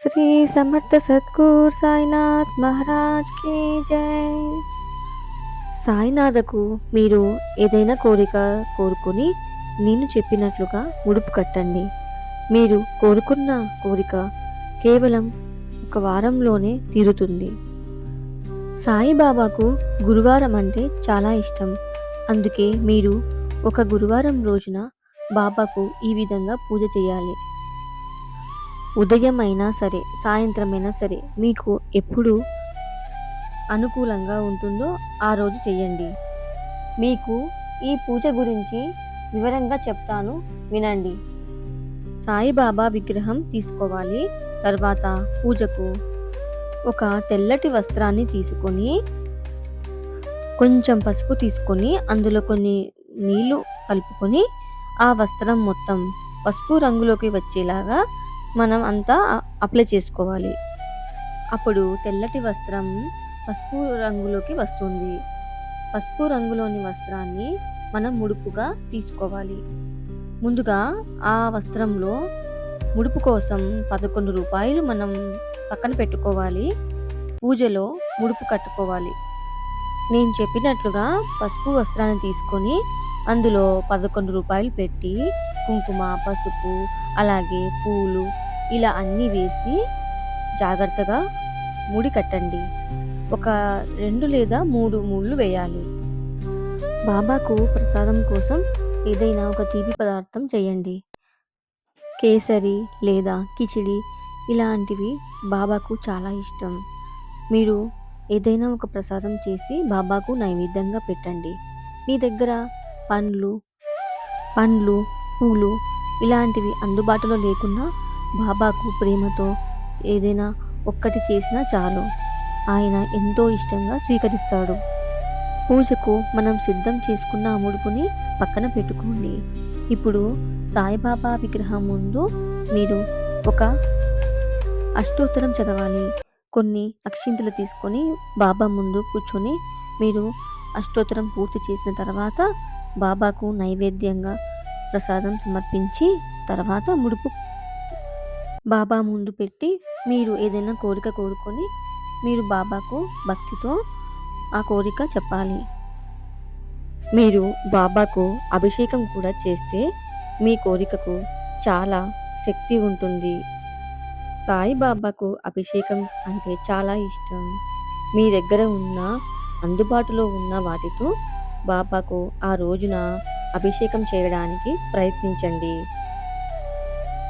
శ్రీ సమర్థ సత్కూర్ సాయినాథ్ మహారాజ్కి జై. సాయినాథకు మీరు ఏదైనా కోరిక కోరుకొని నేను చెప్పినట్లుగా ముడుపు కట్టండి. మీరు కోరుకున్న కోరిక కేవలం ఒక వారంలోనే తీరుతుంది. సాయిబాబాకు గురువారం అంటే చాలా ఇష్టం. అందుకే మీరు ఒక గురువారం రోజున బాబాకు ఈ విధంగా పూజ చేయాలి. ఉదయం అయినా సరే సాయంత్రం అయినా సరే మీకు ఎప్పుడు అనుకూలంగా ఉంటుందో ఆ రోజు చేయండి మీకు ఈ పూజ గురించి వివరంగా చెప్తాను వినండి. సాయిబాబా విగ్రహం తీసుకోవాలి. తర్వాత పూజకు ఒక తెల్లటి వస్త్రాన్ని తీసుకొని కొంచెం పసుపు తీసుకొని అందులో కొన్ని నీళ్ళు కలుపుకొని ఆ వస్త్రం మొత్తం పసుపు రంగులోకి వచ్చేలాగా మనం అంతా అప్లై చేసుకోవాలి. అప్పుడు తెల్లటి వస్త్రం పసుపు రంగులోకి వస్తుంది. పసుపు రంగులోని వస్త్రాన్ని మనం ముడుపుగా తీసుకోవాలి. ముందుగా ఆ వస్త్రంలో ముడుపు కోసం పదకొండు రూపాయలు మనం పక్కన పెట్టుకోవాలి. పూజలో ముడుపు కట్టుకోవాలి. నేను చెప్పినట్లుగా పసుపు వస్త్రాన్ని తీసుకొని అందులో పదకొండు రూపాయలు పెట్టి కుంకుమ పసుపు అలాగే పూలు ఇలా అన్నీ వేసి జాగ్రత్తగా ముడి కట్టండి. ఒక రెండు లేదా మూడు ముళ్ళు వేయాలి. బాబాకు ప్రసాదం కోసం ఏదైనా ఒక తీపి పదార్థం చేయండి. కేసరి లేదా కిచిడి ఇలాంటివి బాబాకు చాలా ఇష్టం. మీరు ఏదైనా ఒక ప్రసాదం చేసి బాబాకు నైవేద్యంగా పెట్టండి. మీ దగ్గర పండ్లు పండ్లు పూలు ఇలాంటివి అందుబాటులో లేకున్నా బాబాకు ప్రేమతో ఏదైనా ఒక్కటి చేసినా చాలు. ఆయన ఎంతో ఇష్టంగా స్వీకరిస్తాడు. పూజకు మనం సిద్ధం చేసుకున్న ఆ ముడుపుని పక్కన పెట్టుకోండి. ఇప్పుడు సాయిబాబా విగ్రహం ముందు మీరు ఒక అష్టోత్తరం చదవాలి. కొన్ని అక్షింతలు తీసుకొని బాబా ముందు కూర్చొని మీరు అష్టోత్తరం పూర్తి చేసిన తర్వాత బాబాకు నైవేద్యంగా ప్రసాదం సమర్పించి తర్వాత ముడుపు బాబా ముందు పెట్టి మీరు ఏదైనా కోరిక కోరుకొని మీరు బాబాకు భక్తితో ఆ కోరిక చెప్పాలి. మీరు బాబాకు అభిషేకం కూడా చేస్తే మీ కోరికకు చాలా శక్తి ఉంటుంది. సాయిబాబాకు అభిషేకం అంటే చాలా ఇష్టం. మీ దగ్గర ఉన్న అందుబాటులో ఉన్న వాటితో బాబాకు ఆ రోజున అభిషేకం చేయడానికి ప్రయత్నించండి.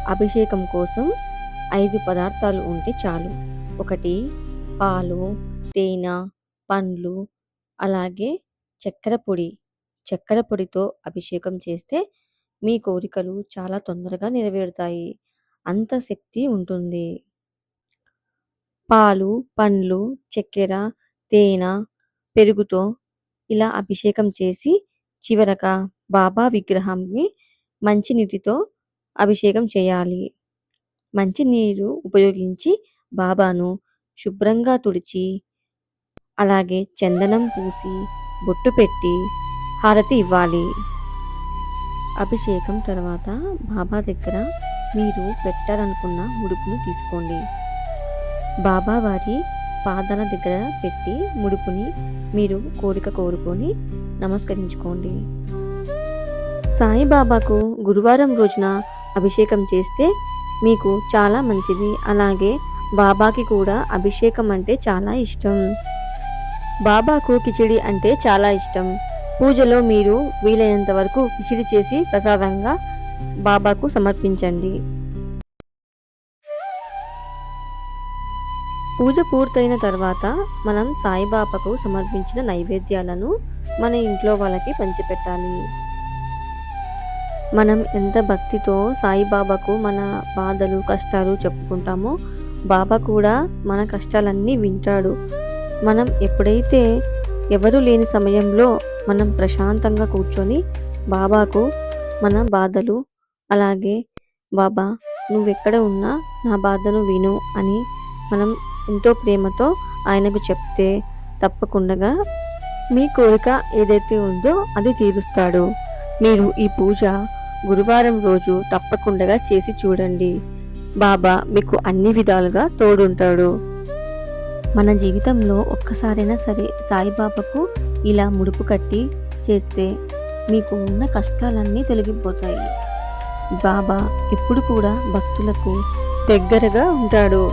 అభిషేకం కోసం ఐదు పదార్థాలు ఉంటే చాలు. ఒకటి పాలు తేనె పండ్లు అలాగే చక్కెర పొడి. చక్కెర పొడితో అభిషేకం చేస్తే మీ కోరికలు చాలా తొందరగా నెరవేరుతాయి. అంత శక్తి ఉంటుంది. పాలు పండ్లు చక్కెర తేనె పెరుగుతో ఇలా అభిషేకం చేసి చివరగా బాబా విగ్రహాన్ని మంచినీటితో అభిషేకం చేయాలి. మంచి నీరు ఉపయోగించి బాబాను శుభ్రంగా తుడిచి అలాగే చందనం పూసి బొట్టు పెట్టి హారతి ఇవ్వాలి. అభిషేకం తర్వాత బాబా దగ్గర మీరు పెట్టాలనుకున్న ముడుపును తీసుకోండి. బాబా వారి పాదాల దగ్గర పెట్టి ముడుపుని మీరు కోరిక కోరుకొని నమస్కరించుకోండి. సాయిబాబాకు గురువారం రోజున అభిషేకం చేస్తే మీకు చాలా మంచిది. అలాగే బాబాకి కూడా అభిషేకం అంటే చాలా ఇష్టం. బాబాకు కిచిడి అంటే చాలా ఇష్టం. పూజలో మీరు వీలైనంత వరకు కిచిడి చేసి ప్రసాదంగా బాబాకు సమర్పించండి. పూజ పూర్తయిన తర్వాత మనం సాయిబాబాకు సమర్పించిన నైవేద్యాలను మన ఇంట్లో వాళ్ళకి పంచిపెట్టాలి. మనం ఎంత భక్తితో సాయిబాబాకు మన బాధలు కష్టాలు చెప్పుకుంటామో బాబా కూడా మన కష్టాలన్నీ వింటాడు. మనం ఎప్పుడైతే ఎవరు లేని సమయంలో మనం ప్రశాంతంగా కూర్చొని బాబాకు మన బాధలు అలాగే బాబా నువ్వెక్కడ ఉన్నా నా బాధను విను అని మనం ఎంతో ప్రేమతో ఆయనకు చెప్తే తప్పకుండా మీ కోరిక ఏదైతే ఉందో అది తీరుస్తాడు. మీరు ఈ పూజ గురువారం రోజు తప్పకుండా చేసి చూడండి. బాబా మీకు అన్ని విధాలుగా తోడుంటాడు. మన జీవితంలో ఒక్కసారైనా సరే సాయిబాబాకు ఇలా ముడుపు కట్టి చేస్తే మీకు ఉన్న కష్టాలన్నీ తొలగిపోతాయి. బాబా ఎప్పుడు కూడా భక్తులకు దగ్గరగా ఉంటాడు.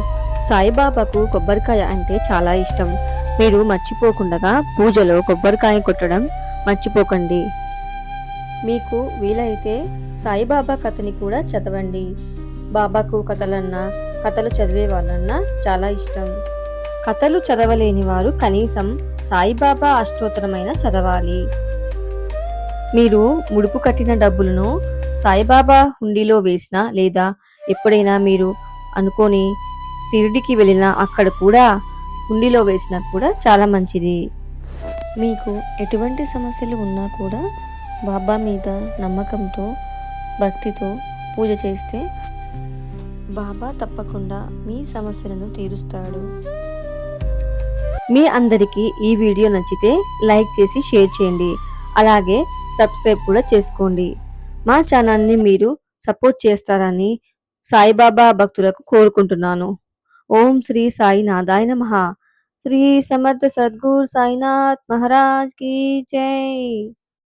సాయిబాబాకు కొబ్బరికాయ అంటే చాలా ఇష్టం. మీరు మర్చిపోకుండా పూజలో కొబ్బరికాయ కొట్టడం మర్చిపోకండి. మీకు వీలైతే సాయిబాబా కథని కూడా చదవండి. బాబాకు కథలన్నా కథలు చదివే వాళ్ళన్నా చాలా ఇష్టం. కథలు చదవలేని వారు కనీసం సాయిబాబా అష్టోత్తరమైన చదవాలి. మీరు ముడుపు కట్టిన డబ్బులను సాయిబాబా హుండీలో వేసినా లేదా ఎప్పుడైనా మీరు అనుకొని షిరిడికి వెళ్ళినా అక్కడ కూడా హుండీలో వేసినా కూడా చాలా మంచిది. మీకు ఎటువంటి సమస్యలు ఉన్నా కూడా బాబా మీద నమ్మకంతో భక్తితో పూజ చేస్తే బాబా తప్పకుండా మీ సమస్యలను తీరుస్తాడు. మీ అందరికీ ఈ వీడియో నచ్చితే లైక్ చేసి షేర్ చేయండి. అలాగే సబ్స్క్రైబ్ కూడా చేసుకోండి. మా ఛానల్ని మీరు సపోర్ట్ చేస్తారని సాయిబాబా భక్తులకు కోరుకుంటున్నాను. ఓం శ్రీ సాయినాథాయ నమ. శ్రీ సమర్థ సద్గురు సాయినాథ్ మహారాజ్ కీ జై.